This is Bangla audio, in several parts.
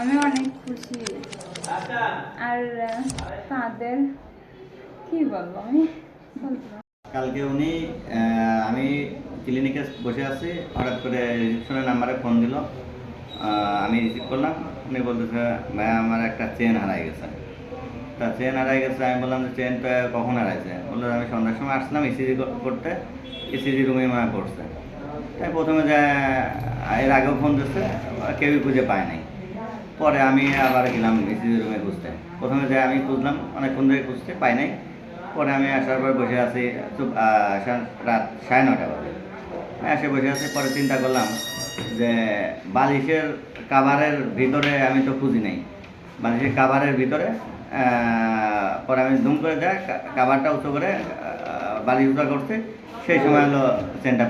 আমি অনেক খুশি। আর তাদের কি বলব আমি? কালকে উনি আমি ক্লিনিকে বসে আছি, হঠাৎ করে রিসেপশনের নাম্বারে ফোন দিল। আমি রিসিভ করলাম। উনি বলতেছে ভাই আমার একটা চেন হারাই গেছে। তা চেন হারাই গেছে, আমি বললাম, যে চেনটা কখন হারাইছে? বলল, আমি সন্ধ্যার সময় আসলাম ইসিজি করতে। ইসিজি রুমে মনে করছে। তাই প্রথমে যে, এর আগেও ফোন দিচ্ছে কেউই খুঁজে পায় নাই। পরে আমি আবার গেলাম ইসিজি রুমে খুঁজতে। প্রথমে যে আমি খুঁজলাম, অনেকক্ষণ ধরে খুঁজতে পাই নাই। পরে আমি আসার পর বসে আছি রাত সাড়ে নটা বাজে। এসে বসে আছি, পরে চিন্তা করলাম যে বালিশের কাভারের ভিতরে আমি তো খুঁজি নাই। বালিশের কাভারের ভিতরে পরে আমি ধুম করে যাই কাভারটা উঁচু করে বালিশ উঁচা করছে। সেই সময় হলো চেনটা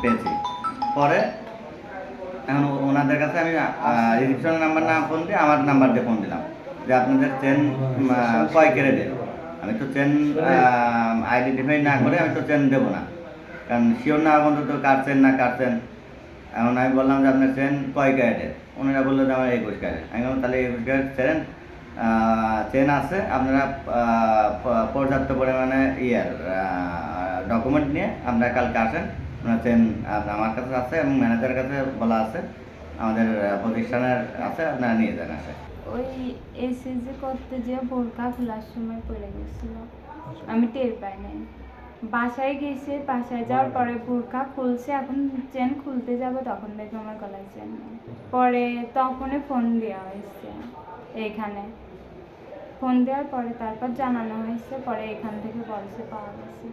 পেয়েছি। পরে এখন ওনাদের কাছে আমি রিসিপশনের নাম্বার না ফোন দিয়ে আমার নাম্বার দিয়ে ফোন দিলাম। যে আপনাদের চেন কয় কেড়ে দেন আমি তো চেন আইডেন্টিফাই না করে আমি তো চেন দেবো না। কারণ শিওর না পর্যন্ত তো কাটছেন না কাটছেন এখন আমি বললাম যে আপনার চেন কয় ক্যারেটের ওনারা বলল যে আমার একুশ ক্যারেট আমি বললাম, তাহলে একুশ ক্যারেট চেন চেন আছে। আপনারা পর্যাপ্ত পরিমাণে ইয়ার ডকুমেন্ট নিয়ে আপনারা কালকে আসেন। আপ- আমার কাছে আছে এবং ম্যানেজারের কাছে বলা আছে। আমাদের প্রতিষ্ঠানের আছে, আপনারা নিয়ে যান আসে। ওই এসএসজি করতে যে বোরকা খোলার সময় পড়ে গেছিল। আমি টের পাই নাই। বাসায় গেছে, বাসায় যাওয়ার পরে বোরকা খুলছে, এখন চেন খুলতে যাব, তখন দেখি আমার গলায় চেন পরে তখনই ফোন দেওয়া হয়েছে এইখানে ফোন দেওয়ার পরে তারপর জানানো হয়েছে, পরে এখান থেকে বলছে পাওয়া গেছে।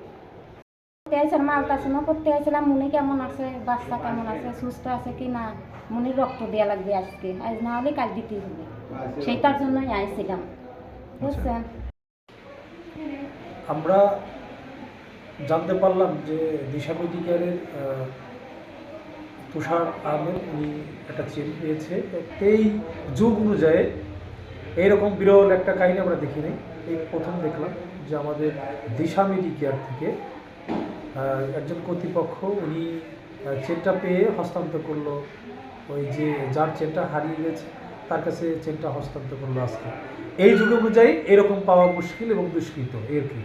করতে আসছিলাম আলট্রাসাউন্ড করতে আসছিলাম মুনি কেমন আছে, বাচ্চা কেমন আছে, সুস্থ আছে কি না মনে রক্ত দেওয়া লাগবে আজকে, আজ না হলে কাল দিতেই হবে। সেইটার জন্যই আইছিলাম, বুঝছেন? আমরা জানতে পারলাম যে দিশা মেডিকেলের তুষার আহমেদ, উনি একটা চেন পেয়েছে। এই যুগ অনুযায়ী এইরকম বিরল একটা কাহিনী আমরা দেখিনি এই প্রথম দেখলাম যে আমাদের দিশা মেডিকেয়ার থেকে একজন কর্তৃপক্ষ উনি চেনটা পেয়ে হস্তান্তর করল। ওই যে যার চেনটা হারিয়ে গেছে, তার কাছে চেনটা হস্তান্তর করল আজকে। এই যুগ অনুযায়ী এরকম পাওয়া মুশকিল এবং দুষ্কৃত, এর কি?